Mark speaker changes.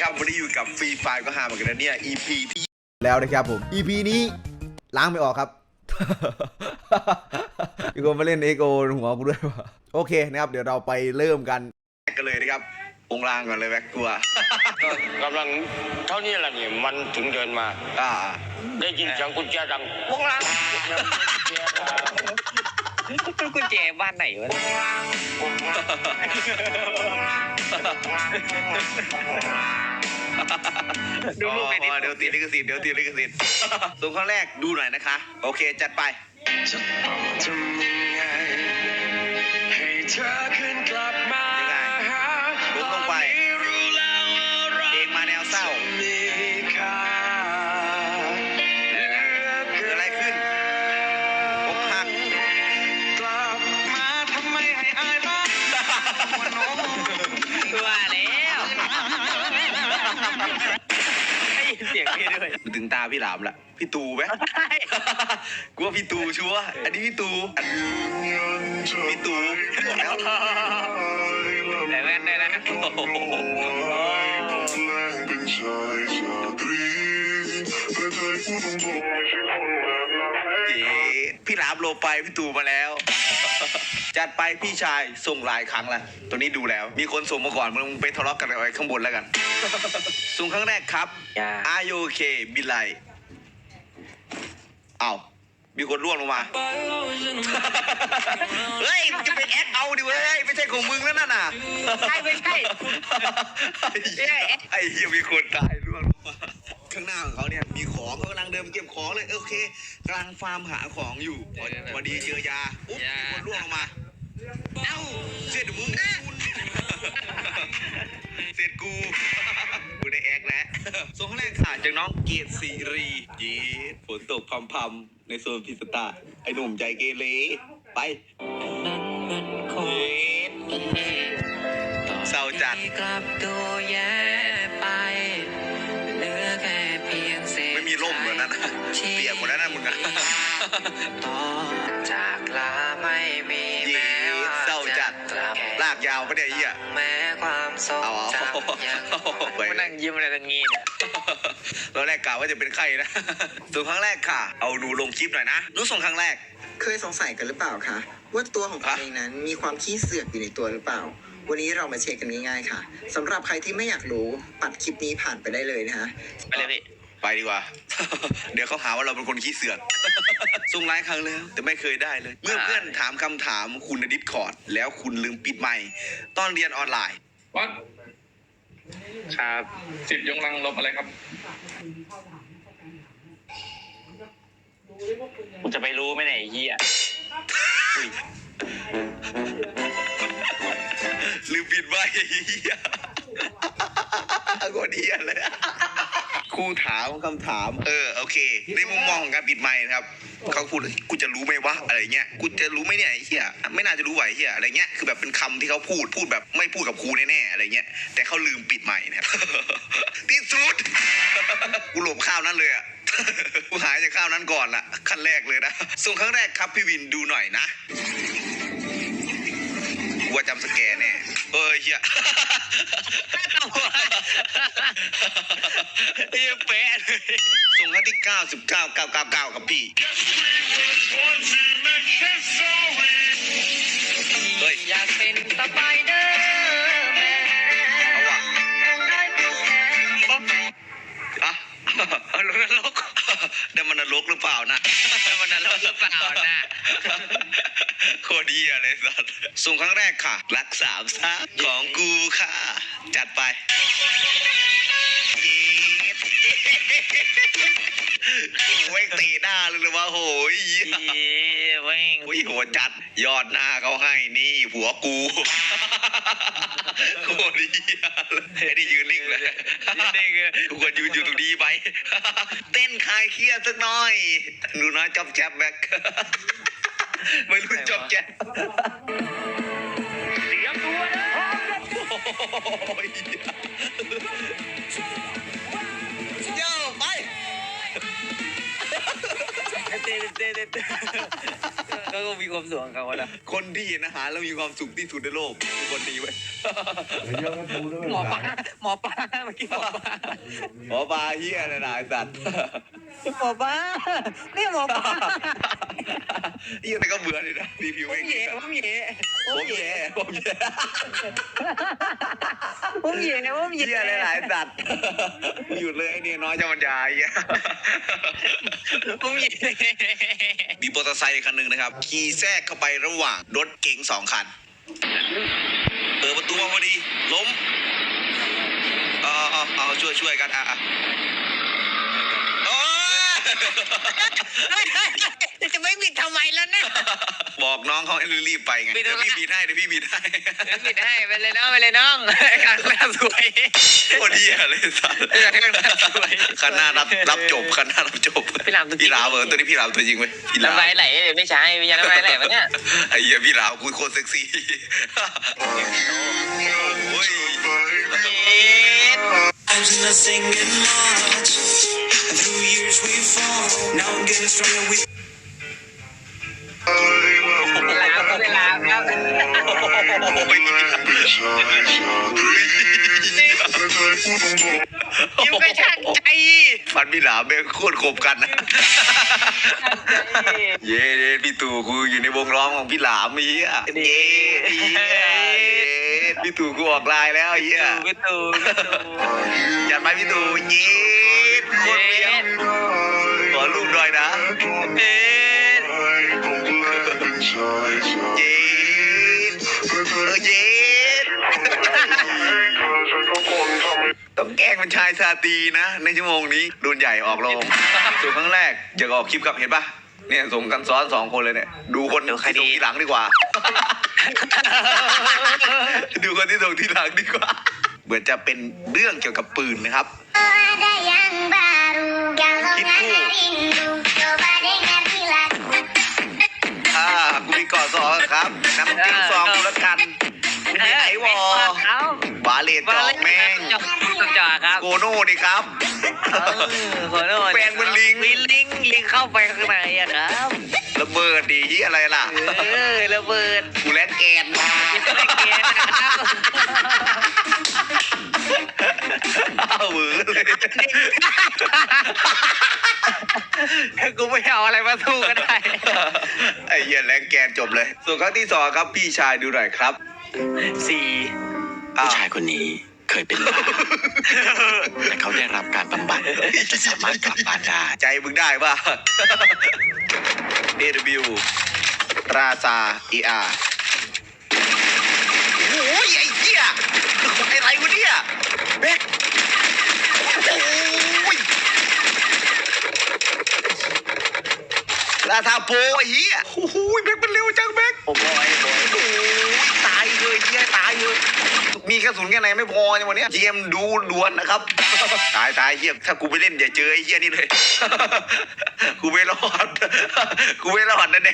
Speaker 1: ครับวันนี้อยู่กับฟรีไฟก็หาเหมือนกันนะเนี่ย EP ที่
Speaker 2: แล้วนะครับผม EP นี้ล้างไม่ออกครับมีคนมาเล่นเอโกหัวกูด้วยวะโอเคนะครับ เดี๋ยวเราไปเริ่มกัน
Speaker 1: แรกกันเลยนะครับองค์ลางก่อนเลยแบ็กกลัว
Speaker 3: กำลังเท่านี้แหละนี่มันถึงเดินมา
Speaker 1: อ่า
Speaker 3: ได้ยินเสียงกุญแจดังปุ้งลัง
Speaker 4: กุญแจบ้านไหนวะเนี่ยดูรูปไปดิ
Speaker 1: อ๋อเดี๋ยวตีลิขสิทธิ์เดี๋ยวตีลิขสิทธิ์ส่งครั้งแรกดูหน่อยนะคะ โอเค จัดไป
Speaker 3: จะต้องทำยังไงให้เธอขึ้นกลับ
Speaker 1: งพี่ด้
Speaker 4: วย
Speaker 1: ถึงตาพี่หลามละพี่ตูไหมกูว่าพี่ตูชัวร์อันนี้พี่ตูอันพี่ตูบอกแล้ว
Speaker 4: ใส่แว่นด้วยนะ
Speaker 1: โอ้โหเย้พี่หลามโลไปพี่ตูมาแล้ว จัดไปพี่ชายส่งหลายครั้งละตัวนี้ดูแล้ว มีคนส่งมาก่อนมึงไปทะเลาะกันอะไรข้างบนแล้วกันส่งครั้งแรกครับ
Speaker 4: อย่า
Speaker 1: อายุเคบิไลเอาวมีคนร่วงลงมา เฮ้ยมึงจะไปแอคเอาดิเว้ย ไม่ใช่ของมึงแล้วนั่นน่ะ
Speaker 4: ใช่ไม่ใช่
Speaker 1: ไอ้เหี้ยไอ้เหี้ยมีคนตายร่วงลงมา ข้างหน้าของเขาเนี่ยมีของเขากำลังเดินไปเก็บของเลยโอเคกำลังฟาร์มหาของอยู่พอพอดีเจอยาปุ๊บมีคนร่วงลงมาเอ้าเสร็จมึงคุณเสร็จกูกูได้แอคแล้วส่งข้างแรกค่ะจากน้องเกียรติศรีรีเยีฝนตกพำๆในโซนพิสตาร์ไอ้หนุ่มใจเกเรไปเย็ดเศร้าจัด
Speaker 5: กลับตัวแย่
Speaker 1: เปียกหมดแล้วนะมึงอะ
Speaker 5: ต่อจากลาไม่มี
Speaker 1: เย็
Speaker 5: แม้
Speaker 1: ด
Speaker 5: ว่า
Speaker 1: เศร้าจัด
Speaker 5: กลับ
Speaker 1: ลากยาวปะเนี่ยไอ้เหี้ย
Speaker 5: แม้ความทรง
Speaker 1: เอาเอา
Speaker 5: จำยัง
Speaker 1: ไป
Speaker 4: มานั่งยิ้มอะไรตรงนี้เนี่ย
Speaker 1: ตอนแรกกะว่าจะเป็นไข้นะส่งครั้งแรกค่ะ เอาหนูลงคลิปหน่อยนะหนูส่งครั้งแรก
Speaker 6: เคยสงสัยกันหรือเปล่าคะว่าตัวของคุณ
Speaker 1: ฮะ
Speaker 6: เองนั้นมีความขี้เสือกอยู่ในตัวหรือเปล่าวันนี้เรามาเช็คกันง่ายๆค่ะสำหรับใครที่ไม่อยากรู้ ปัดคลิปนี้ผ่านไปได้เลยนะคะ
Speaker 4: ไปเลยพี่
Speaker 1: ไปดีกว่า เดี๋ยวเขาหาว่าเราเป็นคนขี้เสือกส่งหลายครั้งแล้ว แต่ไม่เคยได้เลย เมื่อเพื่อนถามคำถามคุณในดิสคอร์ดแล้วคุณลืมปิดไมค์ตอนเรียนออนไลน์
Speaker 7: วัด
Speaker 4: ครับ
Speaker 7: สิบยงลังลบอะไรครับ
Speaker 4: กูจะไปรู้ไหมเนี่ยไอ้เหี้ย
Speaker 1: ลืมปิดไว้ไอ้เหี้ยโคตรเหี้ยเลยครูถามคำถาม เออโอเค ในมุมมองของการปิดไมค์นะครับเขาพูดกูจะรู้ไหมวะอะไรเงี้ยกูจะรู้ไหมเนี่ยไอ้เหี้ยไม่น่าจะรู้ไหวะไอ้เหี้ยอะไรเงี้ยคือแบบเป็นคำที่เขาพูดพูดแบบไม่พูดกับครูแน่ๆอะไรเงี้ยแต่เขาลืมปิดไมค์นะครับ ที่สุดกูหลบข้าวนั้นเลยอะกูหายจากข้าวนั้นก่อนละขั้นแรกเลยนะส่งครั้งแรกครับพี่วินดูหน่อยนะกูว่าจำสแกนแน่เออเฮีย
Speaker 4: เหี้ยแปะเลย
Speaker 1: ส่งครั้งที่99 999กับพี่ เฮ้ย
Speaker 5: อยากเป็นสไปเดอร์แมน
Speaker 1: เอาว่ะ
Speaker 5: ได้ทุกแห่ง
Speaker 1: อะเอาลงนรกเดี๋ยวมันนรกหรือเปล่านะ
Speaker 4: มันนรกหรือเปล่านะ
Speaker 1: โคตรเหี้ยเลยสัสส่งครั้งแรกค่ะ รักสามซากของกูค่ะ จัดไปโอ้ยตีหน้าเลยเลยว่าโหยเหี้ย
Speaker 4: เหี้ยแม่ง
Speaker 1: อุ้ยโหดจัด ยอดหน้าเขาให้นี่ผัวกู โคตรเหี้ยเลยไอ้นี่ยืนนิ่งเลย
Speaker 4: ยืนนิ่งเลย
Speaker 1: กูควรยืนอยู่ตรงนี้ไป เต้นคลายเครียดสักหน่อยหนูน้อยจอบแจ๊บแบ็ค ไม่รู้ โอ้ยโย่ไป
Speaker 4: เต้นเต้นเต้น เต้นเขาก็มีความสุขของเขาอะนะ
Speaker 1: คนที่เห็นอาหารแล้วมีความสุขที่สุดในโลกคือคนนี้เว้ย
Speaker 4: หมอปลาหมอปลาเมื่อกี้หมอปลา
Speaker 2: หมอปลาเฮียเลยนะไอ้สัตว์
Speaker 4: หมอปลาเนี่ยหมอปลา
Speaker 1: เฮียแต่ก็เบื่อเลยนะรีวิว
Speaker 4: ผม
Speaker 1: เอง
Speaker 4: เหย่ผมเหย่
Speaker 1: ผมแย่ผมแย่
Speaker 4: ผมเหย่ผมเห
Speaker 1: เฮี
Speaker 4: ย่
Speaker 1: ยเลยหลายสัตว์หยุดเลยไอ้เนี่ยน้อยจะบรรยายเฮีย
Speaker 4: ผมเหย่
Speaker 1: มีมอเตอร์ไซค์คันหนึ่งนะครับขี่แทรกเข้าไประหว่างรถเก๋งสองคัน เปิดประตูมาพอดี ล้มเอาเอาเอาเอาช่วยช่วยกันอะอะโอ๊ย
Speaker 4: จะไม่บิดทำไมแล้วเนี่ย
Speaker 1: บอกน้องเขาให้รีบๆไปไง
Speaker 4: บิด
Speaker 1: เดี๋ยว
Speaker 4: อะไร
Speaker 1: พี่บีดให้เดี๋ยวพี่บีดให้
Speaker 4: บิดให้ไปเลยน้องไปเลยน้องการหน้าสวย
Speaker 1: โคตรเหี้ยเลยสัส
Speaker 4: เออให้มันสวย
Speaker 1: คันหน้ารับรับจบคันหน้ารับจบ
Speaker 4: พี่หลามตัวจริง
Speaker 1: พี่หลามเออตัวนี้พี่หลามตัวจริงไหมพี่หลาม
Speaker 4: น้ำลายไหลไม่ใช่ไม่ใช่น้ำลายไหลวะเนี่ย
Speaker 1: ไอ้เหี้ยพี่หลามคุยโคตรเซ็กซี่โอ้ย
Speaker 3: Times in the singing march. And through years we fall. Now I'm getting stronger with.
Speaker 4: เวลาก็เวลาครับ
Speaker 1: โอ้ย
Speaker 4: ยิ้มกระชากใจ
Speaker 1: ฟันพี่หลามเป็นโคตรขบกันนะ เย้เย้พี่ตู่กูอยู่ในวงร้องของพี่หลามมีอะเย้เย้พี่ตู่กูออกลายแล้วเย้
Speaker 4: พี่ตู่พี่ตู่
Speaker 1: จัดไปพี่ตู่เย้โคตรเปี้ยมขอลูกหน่อยนะ
Speaker 4: เย้
Speaker 1: เออเย้ต้องแกล้งเป็นชายชาตีนะ ในชั่วโมงนี้โดนใหญ่ออกโรงส่วนครั้งแรกอยากออกคลิปกับเห็นปะเนี่ยส่งกันซ้อนสองคนเลยเนี่ย ดูคนที่ส่งทีหลังดีกว่า ดูคนที่ส่งทีหลังดีกว่าเหมือนจะเป็นเรื่องเกี่ยวกับปืนนะครับ
Speaker 8: ada yang baru
Speaker 1: ครับน้ำจิ้มซองกูละกันกูมีไอวอล
Speaker 4: ครับ
Speaker 1: บาเลตจอกแม่ง
Speaker 4: จอกจอกครับ
Speaker 1: โกโน่ดิครับ
Speaker 4: เออขอโทษ
Speaker 1: แปลงเป็นลิง
Speaker 4: มีลิงลิงเข้าไปข้างในอะครับ
Speaker 1: ระเบิดดีที่อะไรล่ะ
Speaker 4: เออระเบิด
Speaker 1: กูแลนแกน
Speaker 4: ไม่เกลียดนะครับ
Speaker 1: อ้าวเหวอเลย
Speaker 4: กูไม่เอาอะไรมาสู้ก็ได้
Speaker 1: ไอ้เหี้ยแรงแกนจบเลย ส่วนครั้งที่สองครับพี่ชายดูหน่อยครับ
Speaker 4: สี่
Speaker 1: อ้าว
Speaker 9: ผู้ชายคนนี้เคยเป็นบ้าแต่เขาได้รับการบำบัดจะสามารถกลับบ้านได้
Speaker 1: ใจมึงได้ป่ะ AW ราซา ER โอ้ยไอ้เหี้ยไอ้ไรวะเนี่ยแบ็คโอ้ย ลาทาโปไอ้เหี้ยโอ้โหแบ็คมันเร็วจังแบ็ค
Speaker 4: โอ้ยบอย
Speaker 1: โหตายเลยเหี้ยตายเลย มีกระสุนแค่ไหนไม่พอในวันนี้ยเจมดูด่วนนะครับ ตายตายเหี้ยถ้ากูไปเล่นอย่าเจอไอ้เหี้ยนี่เลย กูไม่รอด กูไม่รอดแน่